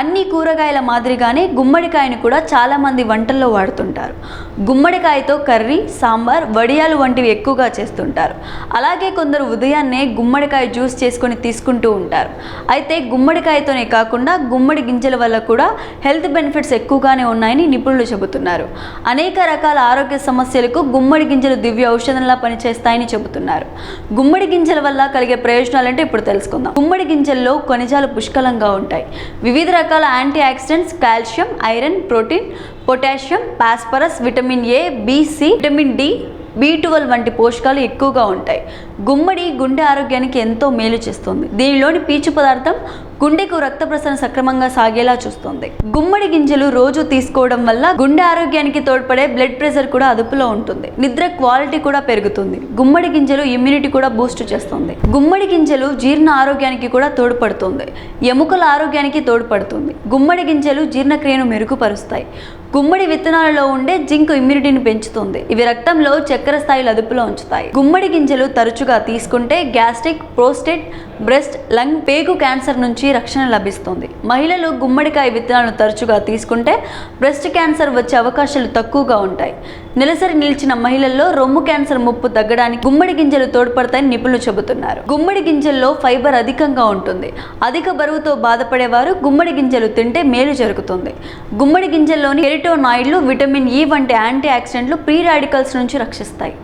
అన్ని కూరగాయల మాదిరిగానే గుమ్మడికాయని కూడా చాలామంది వంటల్లో వాడుతుంటారు. గుమ్మడికాయతో కర్రీ సాంబార్ వడియాలు వంటివి ఎక్కువగా చేస్తుంటారు. అలాగే కొందరు ఉదయాన్నే గుమ్మడికాయ జ్యూస్ చేసుకొని తీసుకుంటూ ఉంటారు. అయితే గుమ్మడికాయతోనే కాకుండా గుమ్మడి గింజల వల్ల కూడా హెల్త్ బెనిఫిట్స్ ఎక్కువగానే ఉన్నాయని నిపుణులు చెబుతున్నారు. అనేక రకాల ఆరోగ్య సమస్యలకు గుమ్మడి గింజలు దివ్య ఔషధంలా పనిచేస్తాయని చెబుతున్నారు. గుమ్మడి గింజల వల్ల కలిగే ప్రయోజనాలంటే ఇప్పుడు తెలుసుకుందాం. గుమ్మడి గింజల్లో ఖనిజాలు పుష్కలంగా ఉంటాయి. వివిధ రకాల anti oxidants calcium iron protein potassium phosphorus vitamin A B C vitamin D B twelve వంటి పోషకాలు ఎక్కువగా ఉంటాయి. గుమ్మడి గుండె ఆరోగ్యానికి ఎంతో మేలు చేస్తుంది. దీనిలోని పీచు పదార్థం గుండెకు రక్త ప్రసరణ సక్రమంగా సాగేలా చూస్తుంది. గుమ్మడి గింజలు రోజు తీసుకోవడం వల్ల గుండె ఆరోగ్యానికి తోడ్పడే బ్లడ్ ప్రెషర్ కూడా అదుపులో ఉంటుంది. నిద్ర క్వాలిటీ కూడా పెరుగుతుంది. గుమ్మడి గింజలు ఇమ్యూనిటీ కూడా బూస్ట్ చేస్తుంది. గుమ్మడి గింజలు జీర్ణ ఆరోగ్యానికి కూడా తోడ్పడుతుంది. ఎముకల ఆరోగ్యానికి తోడ్పడుతుంది. గుమ్మడి గింజలు జీర్ణక్రియను మెరుగుపరుస్తాయి. గుమ్మడి విత్తనాలలో ఉండే జింక్ ఇమ్యూనిటీని పెంచుతుంది. ఇవి రక్తంలో చక్కెర స్థాయిలు అదుపులో ఉంచుతాయి. గుమ్మడి గింజలు తరచుగా తీసుకుంటే గ్యాస్ట్రిక్ ప్రోస్టేట్ బ్రెస్ట్ లంగ్ పేగు క్యాన్సర్ నుంచి రక్షణ లభిస్తుంది. మహిళలు గుమ్మడికాయ విత్తనాలను తరచుగా తీసుకుంటే బ్రెస్ట్ క్యాన్సర్ వచ్చే అవకాశాలు తక్కువగా ఉంటాయి. నెలసరి నిలిచిన మహిళల్లో రొమ్ము క్యాన్సర్ ముప్పు తగ్గడానికి గుమ్మడి గింజలు తోడ్పడతాయని నిపుణులు చెబుతున్నారు. గుమ్మడి గింజల్లో ఫైబర్ అధికంగా ఉంటుంది. అధిక బరువుతో బాధపడేవారు గుమ్మడి గింజలు తింటే మేలు జరుగుతుంది. గుమ్మడి గింజల్లోని ఎరిటోనాయిడ్లు విటమిన్ ఈ వంటి యాంటీ ఆక్సిడెంట్లు ప్రీ రాడికల్స్ నుంచి రక్షిస్తాయి.